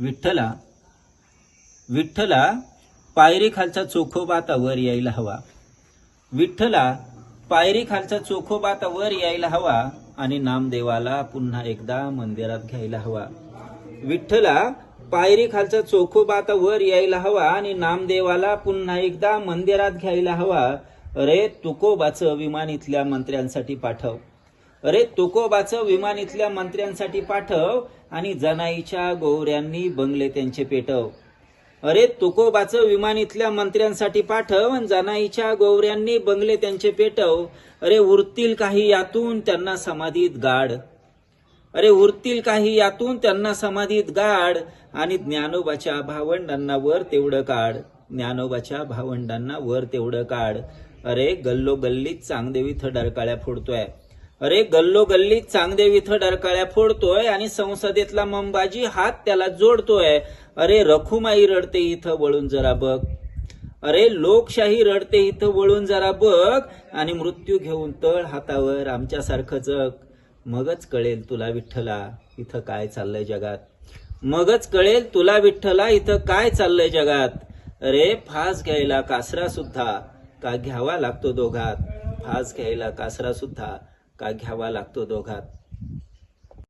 विठ्ठला विठ्ठला पायरी चोखोबाता वर यायला हवा. विठ्ठला पायरी चोखोबाता वर यायला हवा आणि नामदेवाला पुन्हा एकदा मंदिरात घ्यायला हवा. विठ्ठला पायरी चोखोबाता वर यायला हवा आणि नामदेवाला पुन्हा एकदा मंदिरात घ्यायला हवा. अरे तुकोबाचं विमान इथल्या मंत्र्यांसाठी पाठव. अरे तुकोबाचं विमान इथल्या मंत्र्यांसाठी पाठव आणि जनाईच्या गोवऱ्यांनी बंगले त्यांचे पेटव. अरे तुकोबाचं विमान इथल्या मंत्र्यांसाठी पाठव आणि जनाईच्या गोवऱ्यांनी बंगले त्यांचे पेटव. अरे उरतील काही यातून त्यांना समाधीत गाड अरे उरतील काही यातून त्यांना समाधीत गाड आणि ज्ञानोबाच्या भावंडांना वर तेवढं काढ. ज्ञानोबाच्या भावंडांना वर तेवढं काढ. अरे गल्लो गल्लीत चांगदेवी थडरकाळ्या डरकाळ्या फोडतोय. अरे गल्लो गल्लीत चांगदेव इथं डरकाळ्या फोडतोय आणि संसदेतला मंबाजी हात त्याला जोडतोय. अरे रखुमाई रडते इथं वळून जरा बघ. अरे लोकशाही रडते इथं वळून जरा बघ. आणि मृत्यू घेऊन तळ हातावर आमच्यासारखं जग. मगच कळेल तुला विठ्ठला इथं काय चाललंय जगात. मगच कळेल तुला विठ्ठला इथं काय चाललंय जगात. अरे फास घ्यायला कासरा सुद्धा. का घ्यावा लागतो दोघात? फास घ्यायला कासरा सुद्धा. का घ्यावा लागतो दोघात?